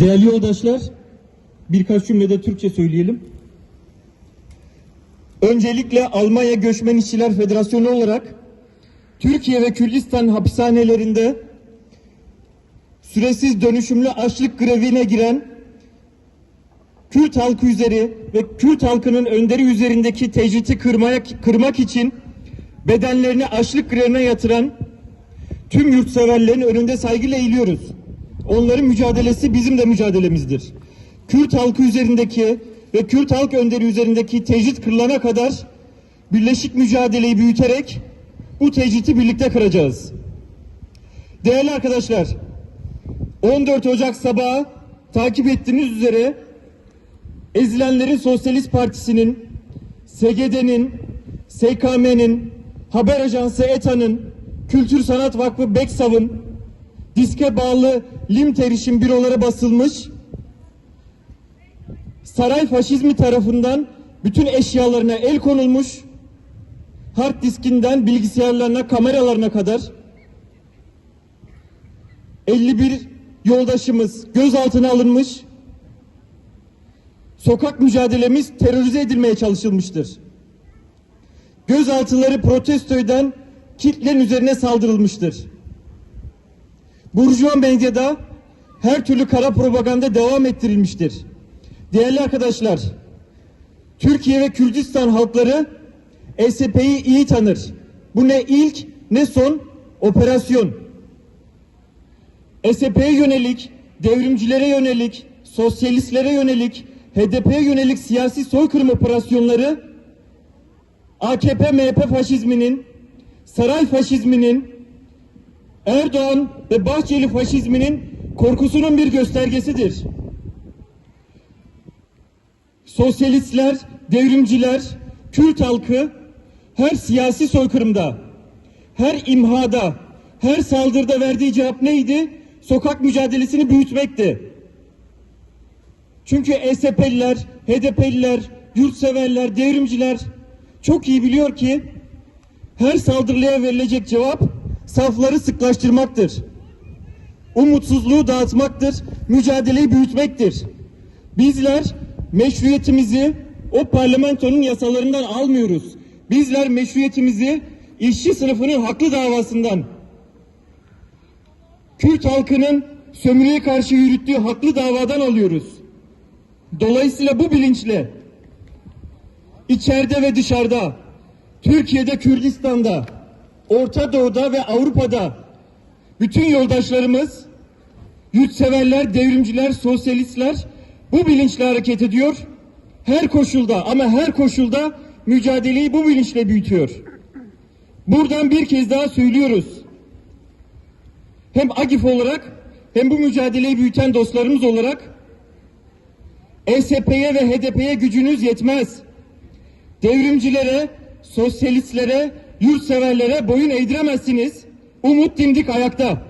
Değerli yoldaşlar, birkaç cümlede Türkçe söyleyelim. Öncelikle Almanya Göçmen İşçiler Federasyonu olarak Türkiye ve Kürdistan hapishanelerinde süresiz dönüşümlü açlık grevine giren Kürt halkı üzeri ve Kürt halkının önderi üzerindeki tecriti kırmaya, kırmak için bedenlerini açlık grevine yatıran tüm yurtseverlerin önünde saygıyla eğiliyoruz. Onların mücadelesi bizim de mücadelemizdir. Kürt halkı üzerindeki ve Kürt halk önderi üzerindeki tecrit kırılana kadar birleşik mücadeleyi büyüterek bu tecriti birlikte kıracağız. Değerli arkadaşlar, 14 Ocak sabahı takip ettiğiniz üzere Ezilenlerin Sosyalist Partisi'nin, SGD'nin, SKM'nin, Haber Ajansı ETA'nın, Kültür Sanat Vakfı Beksav'ın, diske bağlı Lim erişim bürolara basılmış, saray faşizmi tarafından bütün eşyalarına el konulmuş, hard diskinden bilgisayarlarına, kameralarına kadar 51 yoldaşımız gözaltına alınmış, sokak mücadelemiz terörize edilmeye çalışılmıştır. Gözaltıları protesto eden üzerine saldırılmıştır. Burjuva medyada her türlü kara propaganda devam ettirilmiştir. Değerli arkadaşlar, Türkiye ve Kürdistan halkları SP'yi iyi tanır. Bu ne ilk ne son operasyon. SP'ye yönelik, devrimcilere yönelik, sosyalistlere yönelik, HDP'ye yönelik siyasi soykırım operasyonları AKP MHP faşizminin, saray faşizminin, Erdoğan ve Bahçeli faşizminin korkusunun bir göstergesidir. Sosyalistler, devrimciler, Kürt halkı her siyasi soykırımda, her imhada, her saldırıda verdiği cevap neydi? Sokak mücadelesini büyütmekti. Çünkü SP'liler, HDP'liler, yurtseverler, devrimciler çok iyi biliyor ki her saldırıya verilecek cevap safları sıklaştırmaktır. Umutsuzluğu dağıtmaktır, mücadeleyi büyütmektir. Bizler meşruiyetimizi o parlamentonun yasalarından almıyoruz. Bizler meşruiyetimizi işçi sınıfının haklı davasından, Kürt halkının sömürüye karşı yürüttüğü haklı davadan alıyoruz. Dolayısıyla bu bilinçle içeride ve dışarıda, Türkiye'de, Kürdistan'da, Orta Doğu'da ve Avrupa'da bütün yoldaşlarımız, yurtseverler, devrimciler, sosyalistler bu bilinçle hareket ediyor. Her koşulda ama her koşulda mücadeleyi bu bilinçle büyütüyor. Buradan bir kez daha söylüyoruz. Hem AGİF olarak hem bu mücadeleyi büyüten dostlarımız olarak ESP'ye ve HDP'ye gücünüz yetmez. Devrimcilere, sosyalistlere, yurtseverlere boyun eğdiremezsiniz. Umut dimdik ayakta.